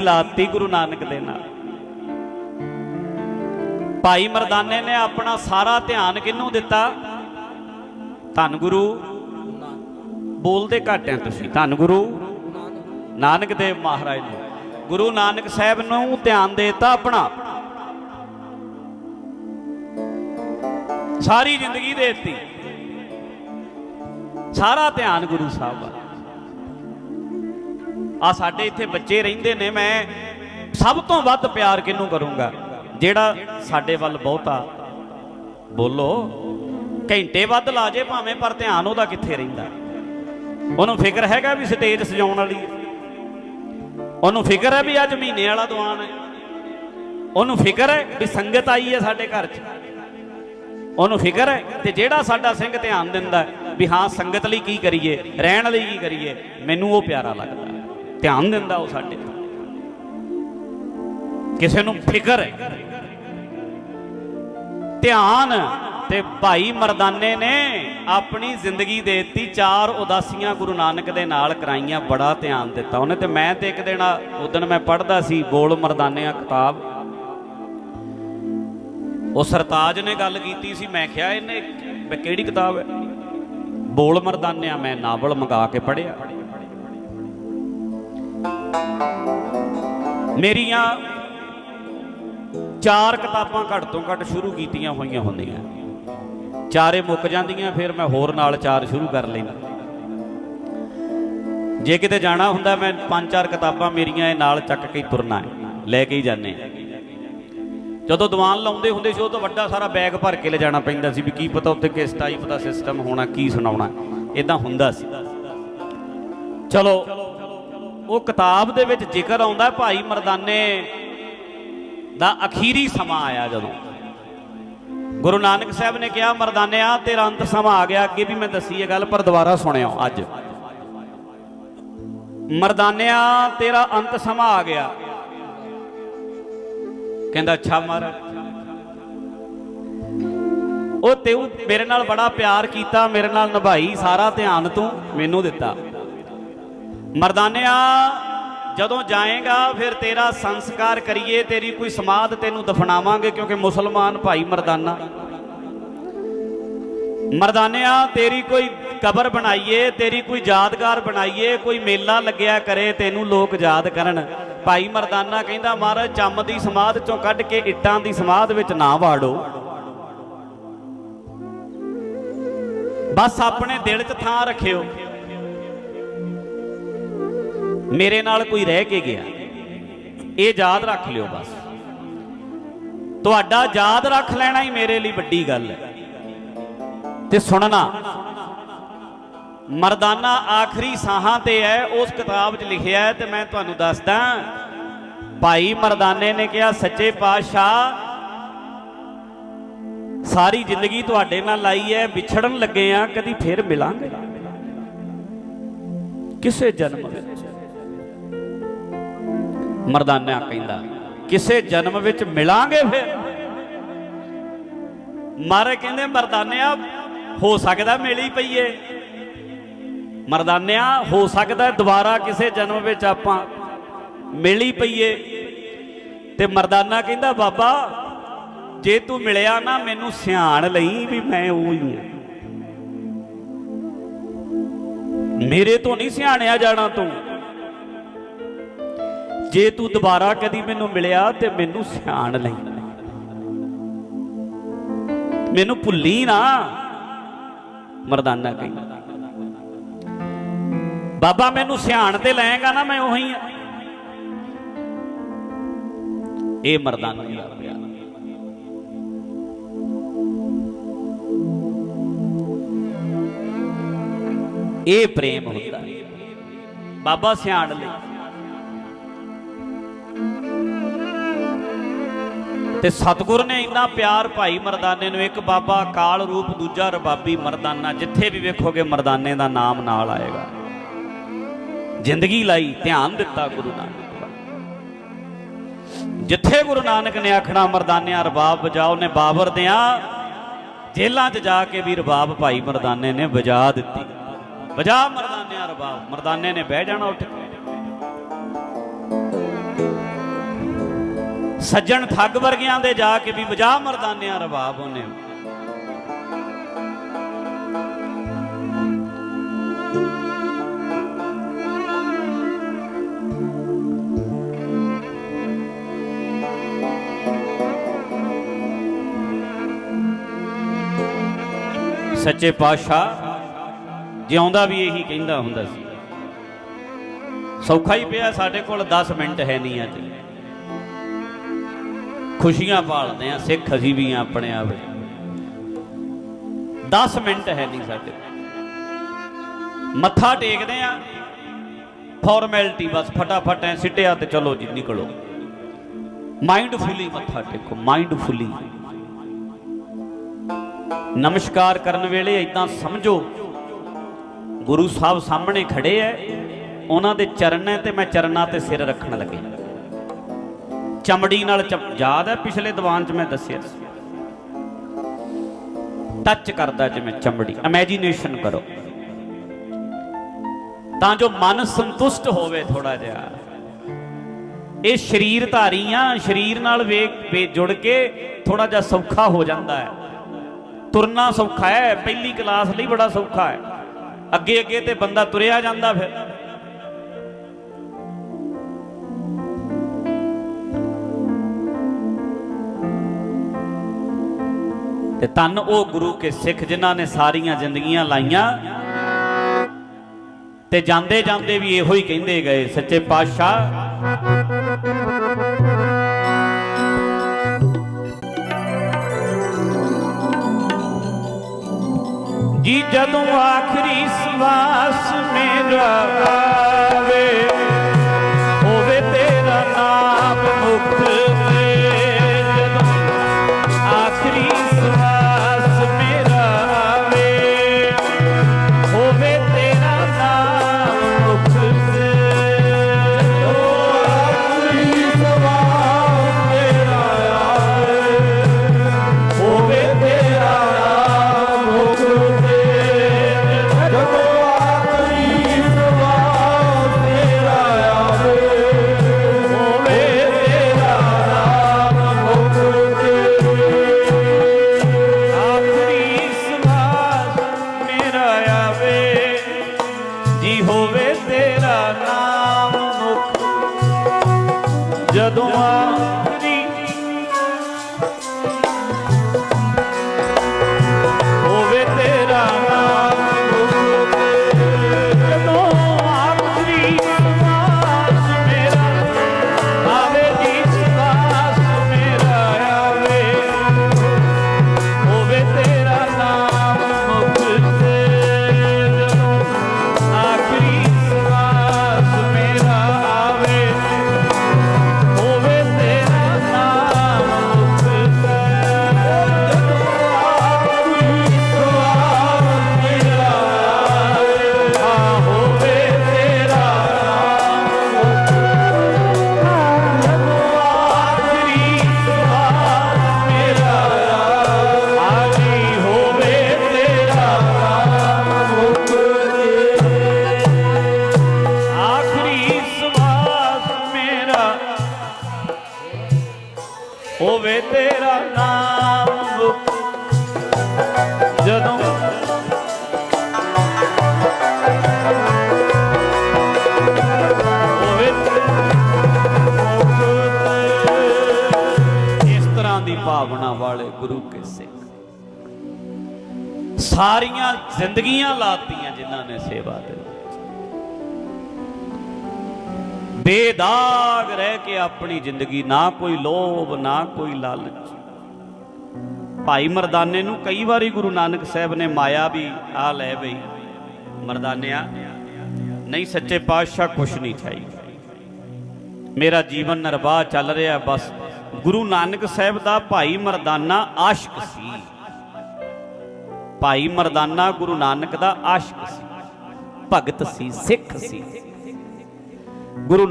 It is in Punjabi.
ਲਾਤੀ ਗੁਰੂ ਨਾਨਕ ਦੇ ਨਾਲ। ਭਾਈ ਮਰਦਾਨੇ ਨੇ ਆਪਣਾ ਸਾਰਾ ਧਿਆਨ ਕਿਹਨੂੰ ਦਿੱਤਾ? ਧੰਨ ਗੁਰੂ। ਬੋਲਦੇ ਘੱਟ ਤੁਸੀਂ। ਧੰਨ ਗੁਰੂ ਨਾਨਕ ਦੇਵ ਮਹਾਰਾਜ ਨੂੰ ਗੁਰੂ ਨਾਨਕ ਸਾਹਿਬ ਨੂੰ ਧਿਆਨ ਦੇਤਾ ਆਪਣਾ। ਸਾਰੀ ਜ਼ਿੰਦਗੀ ਦੇ ਦਿੱਤੀ। ਸਾਰਾ ਧਿਆਨ ਗੁਰੂ ਸਾਹਿਬ ਦਾ ਆ ਸਾਡੇ ਇੱਥੇ ਬੱਚੇ ਰਹਿੰਦੇ ਨੇ, ਮੈਂ ਸਭ ਤੋਂ ਵੱਧ ਪਿਆਰ ਕਿਹਨੂੰ ਕਰੂੰਗਾ? ਜਿਹੜਾ ਸਾਡੇ ਵੱਲ ਬਹੁਤਾ ਬੋਲੋ, ਘੰਟੇ ਵੱਧ ਲਾ ਜੇ ਭਾਵੇਂ, ਪਰ ਧਿਆਨ ਉਹਦਾ ਕਿੱਥੇ ਰਹਿੰਦਾ? ਉਹਨੂੰ ਫਿਕਰ ਹੈਗਾ ਵੀ ਸਟੇਜ ਸਜਾਉਣ ਵਾਲੀ ਉਹਨੂੰ ਫਿਕਰ ਹੈ ਵੀ ਅੱਜ ਮਹੀਨੇ ਵਾਲਾ ਦੁਆਨ ਹੈ। ਉਹਨੂੰ ਫਿਕਰ ਹੈ ਵੀ ਸੰਗਤ ਆਈ ਹੈ ਸਾਡੇ ਘਰ 'ਚ। ਉਹਨੂੰ ਫਿਕਰ ਹੈ ਤੇ ਜਿਹੜਾ ਸਾਡਾ ਸਿੰਘ ਧਿਆਨ ਦਿੰਦਾ ਵੀ ਹਾਂ, ਸੰਗਤ ਲਈ ਕੀ ਕਰੀਏ, ਰਹਿਣ ਲਈ ਕੀ ਕਰੀਏ, ਮੈਨੂੰ ਉਹ ਪਿਆਰਾ ਲੱਗਦਾ। ਧਿਆਨ ਦਿੰਦਾ ਉਹ ਸਾਡੇ ਕਿਸੇ ਨੂੰ ਫਿਕਰ ਹੈ। ਧਿਆਨ ਤੇ ਭਾਈ ਮਰਦਾਨੇ ਨੇ ਆਪਣੀ ਜ਼ਿੰਦਗੀ ਦੇ ਦਿੱਤੀ ਚਾਰ ਉਦਾਸੀਆਂ ਗੁਰੂ ਨਾਨਕ ਦੇ ਨਾਲ ਕਰਾਈਆਂ, ਬੜਾ ਧਿਆਨ ਦਿੱਤਾ। ਉਹਨੇ ਤੇ ਮੈਂ ਤੇ ਇੱਕ ਦਿਨ ਉਦੋਂ ਮੈਂ ਪੜ੍ਹਦਾ ਸੀ ਬੋਲ ਮਰਦਾਨਿਆਂ ਕਿਤਾਬ। ਉਹ ਸਰਤਾਜ ਨੇ ਗੱਲ ਕੀਤੀ ਸੀ, ਮੈਂ ਕਿਹਾ ਇਹਨੇ ਕਿਹੜੀ ਕਿਤਾਬ ਹੈ? ਬੋਲ ਮਰਦਾਨਿਆਂ ਮੈਂ ਨਾਵਲ ਮੰਗਾ ਕੇ ਪੜ੍ਹਿਆ। ਮੇਰੀਆਂ ਚਾਰ ਕਿਤਾਬਾਂ ਘੱਟ ਤੋਂ ਘੱਟ ਸ਼ੁਰੂ ਕੀਤੀਆਂ ਹੋਈਆਂ ਹੁੰਦੀਆਂ। ਚਾਰੇ ਮੁੱਕ ਜਾਂਦੀਆਂ, ਫਿਰ ਮੈਂ ਹੋਰ ਨਾਲ ਚਾਰ ਸ਼ੁਰੂ ਕਰ ਲੈਂਦਾ। ਜੇ ਕਿਤੇ ਜਾਣਾ ਹੁੰਦਾ, ਮੈਂ ਪੰਜ ਚਾਰ ਕਿਤਾਬਾਂ ਮੇਰੀਆਂ ਇਹ ਨਾਲ ਚੱਕ ਕੇ ਤੁਰਨਾ ਲੈ ਕੇ ਹੀ ਜਾਂਦੇ ਜਦੋਂ ਦੀਵਾਨ ਲਾਉਂਦੇ ਹੁੰਦੇ ਸੀ ਉਹ ਤਾਂ ਵੱਡਾ ਸਾਰਾ ਬੈਗ ਭਰ ਕੇ ਲੈ ਜਾਣਾ ਪੈਂਦਾ ਸੀ ਵੀ ਕੀ ਪਤਾ ਉੱਥੇ ਕਿਸ ਟਾਈਪ ਦਾ ਸਿਸਟਮ ਹੋਣਾ, ਕੀ ਸੁਣਾਉਣਾ। ਇਦਾਂ ਹੁੰਦਾ ਸੀ। ਚਲੋ ਉਹ ਕਿਤਾਬ ਦੇ ਵਿੱਚ ਜ਼ਿਕਰ ਆਉਂਦਾ ਭਾਈ ਮਰਦਾਨੇ ਦਾ ਅਖੀਰੀ ਸਮਾਂ ਆਇਆ ਜਦੋਂ। ਗੁਰੂ ਨਾਨਕ ਸਾਹਿਬ ਨੇ ਕਿਹਾ ਮਰਦਾਨਿਆ ਤੇਰਾ ਅੰਤ ਸਮਾਂ ਆ ਗਿਆ, ਅੱਗੇ ਵੀ ਮੈਂ ਦੱਸੀ ਇਹ ਗੱਲ, ਪਰ ਦੁਬਾਰਾ ਸੁਣਿਓ ਅੱਜ। ਮਰਦਾਨਿਆ ਤੇਰਾ ਅੰਤ ਸਮਾਂ ਆ ਗਿਆ। ਕਹਿੰਦਾ, ਅੱਛਾ ਮਹਾਰਾਜ ਉਹ ਤੈਨੂੰ ਮੇਰੇ ਨਾਲ ਬੜਾ ਪਿਆਰ ਕੀਤਾ, ਮੇਰੇ ਨਾਲ ਨਿਭਾਈ, ਸਾਰਾ ਧਿਆਨ ਤੂੰ ਮੈਨੂੰ ਦਿੱਤਾ। ਮਰਦਾਨਿਆ, ਜਦੋਂ ਜਾਏਗਾ ਫਿਰ ਤੇਰਾ ਸੰਸਕਾਰ ਕਰੀਏ, ਤੇਰੀ ਕੋਈ ਸਮਾਧ ਤੈਨੂੰ ਦਫਨਾਵਾਂਗੇ ਕਿਉਂਕਿ ਮੁਸਲਮਾਨ ਭਾਈ ਮਰਦਾਨਾ। ਮਰਦਾਨਿਆ, ਤੇਰੀ ਕੋਈ ਕਬਰ ਬਣਾਈਏ, ਤੇਰੀ ਕੋਈ ਯਾਦਗਾਰ ਬਣਾਈਏ, ਕੋਈ ਮੇਲਾ ਲੱਗਿਆ ਕਰੇ, ਤੈਨੂੰ ਲੋਕ ਯਾਦ ਕਰਨ। ਭਾਈ ਮਰਦਾਨਾ ਕਹਿੰਦਾ, ਮਹਾਰਾਜ, ਚੰਮ ਦੀ ਸਮਾਧ ਚੋਂ ਕੱਢ ਕੇ ਇੱਟਾਂ ਦੀ ਸਮਾਧ ਵਿੱਚ ਨਾ ਵਾੜੋ। ਬਸ ਆਪਣੇ ਦਿਲ 'ਚ ਥਾਂ ਰੱਖਿਓ। ਮੇਰੇ ਨਾਲ ਕੋਈ ਰਹਿ ਕੇ ਗਿਆ। ਇਹ ਯਾਦ ਰੱਖ ਲਿਓ ਬਸ। ਤੁਹਾਡਾ ਯਾਦ ਰੱਖ ਲੈਣਾ ਹੀ ਮੇਰੇ ਲਈ ਵੱਡੀ ਗੱਲ ਹੈ। ਤੇ ਸੁਣਨਾ, ਮਰਦਾਨਾ ਆਖਰੀ ਸਾਹਾਂ ਤੇ ਹੈ, ਉਸ ਕਿਤਾਬ 'ਚ ਲਿਖਿਆ ਹੈ ਤੇ ਮੈਂ ਤੁਹਾਨੂੰ ਦੱਸਦਾ, ਭਾਈ ਮਰਦਾਨੇ ਨੇ ਕਿਹਾ, ਸੱਚੇ ਪਾਤਸ਼ਾਹ, ਸਾਰੀ ਜ਼ਿੰਦਗੀ ਤੁਹਾਡੇ ਨਾਲ ਲਾਈ ਹੈ, ਵਿਛੜਨ ਲੱਗੇ ਆ, ਕਦੀ ਫਿਰ ਮਿਲਾਂਗੇ? ਕਿਸੇ ਜਨਮ ਵਿੱਚ। ਮਰਦਾਨਾ ਕਹਿੰਦਾ। ਕਿਸੇ ਜਨਮ ਵਿੱਚ ਮਿਲਾਂਗੇ ਫਿਰ? ਮਾਰੇ ਕਹਿੰਦੇ, ਮਰਦਾਨਿਆ, ਹੋ ਸਕਦਾ ਮਿਲੀ ਪਈਏ। ਮਰਦਾਨਿਆ, ਹੋ ਸਕਦਾ ਦੁਬਾਰਾ ਕਿਸੇ ਜਨਮ ਵਿੱਚ ਆਪਾਂ ਮਿਲੀ ਪਈਏ। ਤੇ ਮਰਦਾਨਾ ਕਹਿੰਦਾ, ਬਾਬਾ, ਜੇ ਤੂੰ ਮਿਲਿਆ ਨਾ, ਮੈਨੂੰ ਸਿਆਣ ਲਈ ਵੀ ਮੈਂ ਉਹ ਹੀ ਹਾਂ। ਮੇਰੇ ਤੋਂ ਨਹੀਂ ਸਿਆਣਿਆ ਜਾਣਾ ਤੂੰ। ਜੇ ਤੂੰ ਦੁਬਾਰਾ ਕਦੀ ਮੈਨੂੰ ਮਿਲਿਆ ਤੇ ਮੈਨੂੰ ਸਿਆਣ ਲਈ। ਮੈਨੂੰ ਭੁੱਲੀ ਨਾ। ਮਰਦਾਨਾ ਕਹੀ। ਬਾਬਾ ਮੈਨੂੰ ਸਿਆਣ ਤੇ ਲੈਗਾ ਨਾ, ਮੈਂ ਉਹੀ ਆ। ਇਹ ਮਰਦਾਨਾ ਦਾ ਪਿਆਰ। ਇਹ ਪ੍ਰੇਮ ਹੁੰਦਾ। ਬਾਬਾ ਸਿਆਣ ਲਈ। ਤੇ ਸਤਿਗੁਰ ਨੇ ਇੰਨਾ ਪਿਆਰ ਭਾਈ ਮਰਦਾਨੇ ਨੂੰ, ਇੱਕ ਬਾਬਾ ਕਾਲ ਰੂਪ, ਦੂਜਾ ਰਬਾਬੀ ਮਰਦਾਨਾ, ਜਿੱਥੇ ਵੀ ਵੇਖੋਗੇ ਮਰਦਾਨੇ ਦਾ ਨਾਮ ਨਾਲ ਆਏਗਾ। ਜ਼ਿੰਦਗੀ ਲਈ, ਧਿਆਨ ਦਿੱਤਾ ਗੁਰੂ ਨਾਨਕ ਜਿੱਥੇ ਗੁਰੂ ਨਾਨਕ ਨੇ ਆਖਣਾ, ਮਰਦਾਨਿਆਂ ਰਬਾਬ ਵਜਾਓ ਨੇ ਬਾਬਰ ਦਿਆਂ ਜੇਲਾਂ 'ਚ ਜਾ ਕੇ ਵੀ ਰਬਾਬ ਭਾਈ ਮਰਦਾਨੇ ਨੇ ਵਜਾ ਦਿੱਤੀ। ਵਜਾ ਮਰਦਾਨਿਆਂ ਰਬਾਬ, ਮਰਦਾਨੇ ਨੇ ਬਹਿ ਜਾਣਾ ਉੱਠ ਕੇ। ਸੱਜਣ ਠੱਗ ਵਰਗਿਆਂ ਦੇ ਜਾ ਕੇ ਵੀ ਵਜਾ ਮਰਦਾਨਿਆਂ ਰਬਾਬ ਉਹਨੇ। ਸੱਚੇ ਪਾਤਸ਼ਾਹ ਜਿਉਂਦਾ ਵੀ ਇਹੀ ਕਹਿੰਦਾ ਹੁੰਦਾ ਸੀ। ਸੌਖਾ ਹੀ ਪਿਆ ਸਾਡੇ ਕੋਲ 10 ਮਿੰਟ ਹੈ ਨਹੀਂ ਅੱਜ। ਖੁਸ਼ੀਆਂ ਪਾਲਦੇ ਆ ਸਿੱਖ ਅਸੀਂ ਵੀ ਆ ਆਪਣੇ ਆਪ 10 ਮਿੰਟ ਹੈ ਨਹੀਂ ਸਾਡੇ। ਮੱਥਾ ਟੇਕਦੇ ਆ ਫਾਰਮੈਲਿਟੀ ਬਸ ਫਟਾਫਟ ਐ ਸਿੱਟਿਆ ਤੇ ਚਲੋ ਜੀ, ਨਿਕਲੋ। ਮਾਈਂਡਫੁਲੀ ਮੱਥਾ ਟੇਕੋ ਮਾਈਂਡਫੁਲੀ ਨਮਸਕਾਰ ਕਰਨ ਵੇਲੇ ਇਦਾਂ ਸਮਝੋ। ਗੁਰੂ ਸਾਹਿਬ ਸਾਹਮਣੇ ਖੜੇ ਐ। ਉਹਨਾਂ ਦੇ ਚਰਨਾਂ ਤੇ ਮੈਂ ਚਰਨਾਂ ਤੇ ਸਿਰ ਰੱਖਣ ਲੱਗਿਆ ਚਮੜੀ ਨਾਲ ਚਮ- ਯਾਦ ਹੈ ਪਿਛਲੇ ਦੀਵਾਨ 'ਚ ਮੈਂ ਦੱਸਿਆ ਸੀ। ਟੱਚ ਕਰਦਾ ਜਿਵੇਂ ਚਮੜੀ। ਇਮੇਜਿਨੇਸ਼ਨ ਕਰੋ। ਤਾਂ ਜੋ ਮਨ ਸੰਤੁਸ਼ਟ ਹੋਵੇ ਥੋੜਾ ਜਿਹਾ। ਇਹ ਸਰੀਰ ਧਾਰੀ ਆ, ਸਰੀਰ ਨਾਲ ਵੇਖ ਵੇ ਜੁੜ ਕੇ ਥੋੜਾ ਜਿਹਾ ਸੌਖਾ ਹੋ ਜਾਂਦਾ ਹੈ। ਤੁਰਨਾ ਸੌਖਾ ਹੈ, ਪਹਿਲੀ ਕਲਾਸ ਲਈ ਬੜਾ ਸੌਖਾ ਹੈ। ਅੱਗੇ ਅੱਗੇ ਤੇ ਬੰਦਾ ਤੁਰਿਆ ਜਾਂਦਾ ਫਿਰ। ਤੇ ਤਨ ਉਹ ਗੁਰੂ ਕੇ ਸਿੱਖ ਜਿਨ੍ਹਾਂ ਨੇ ਸਾਰੀਆਂ ਜ਼ਿੰਦਗੀਆਂ ਲਾਈਆਂ ਤੇ ਜਾਂਦੇ ਜਾਂਦੇ ਵੀ ਇਹੋ ਹੀ ਕਹਿੰਦੇ ਗਏ, ਸੱਚੇ ਪਾਤਸ਼ਾਹ। ਜੀ ਜਦੋਂ ਆਖਰੀ ਸਵਾਸ ਮੇਰਾ ਵਾਲੇ ਗੁਰੂ ਕੇ ਸਿੱਖ। ਸਾਰੀਆਂ ਜ਼ਿੰਦਗੀਆਂ ਲਾਤੀਆਂ ਜਿਨ੍ਹਾਂ ਨੇ ਸੇਵਾ ਦੇ ਬੇਦਾਗ ਰਹਿ ਕੇ ਆਪਣੀ ਜ਼ਿੰਦਗੀ, ਨਾ ਕੋਈ ਲੋਭ, ਨਾ ਕੋਈ ਲਾਲਚ। ਭਾਈ ਮਰਦਾਨੇ ਨੂੰ ਕਈ ਵਾਰੀ ਗੁਰੂ ਨਾਨਕ ਸਾਹਿਬ ਨੇ ਮਾਇਆ ਵੀ ਆ ਲੈ ਬਈ। ਮਰਦਾਨਿਆ ਨਹੀਂ ਸੱਚੇ ਪਾਤਸ਼ਾਹ ਕੁਛ ਨਹੀਂ ਚਾਹੀਦਾ। ਮੇਰਾ ਜੀਵਨ ਨਿਰਵਾਹ ਚੱਲ ਰਿਹਾ, ਬਸ ਗੁਰੂ ਨਾਨਕ ਸਾਹਿਬ ਦਾ ਭਾਈ ਮਰਦਾਨਾ ਆਸ਼ਕ ਸੀ। ਭਾਈ ਮਰਦਾਨਾ ਗੁਰੂ ਨਾਨਕ ਦਾ ਆਸ਼ਕ ਸੀ। ਭਗਤ ਸੀ, ਸਿੱਖ ਸੀ। ਗੁਰੂ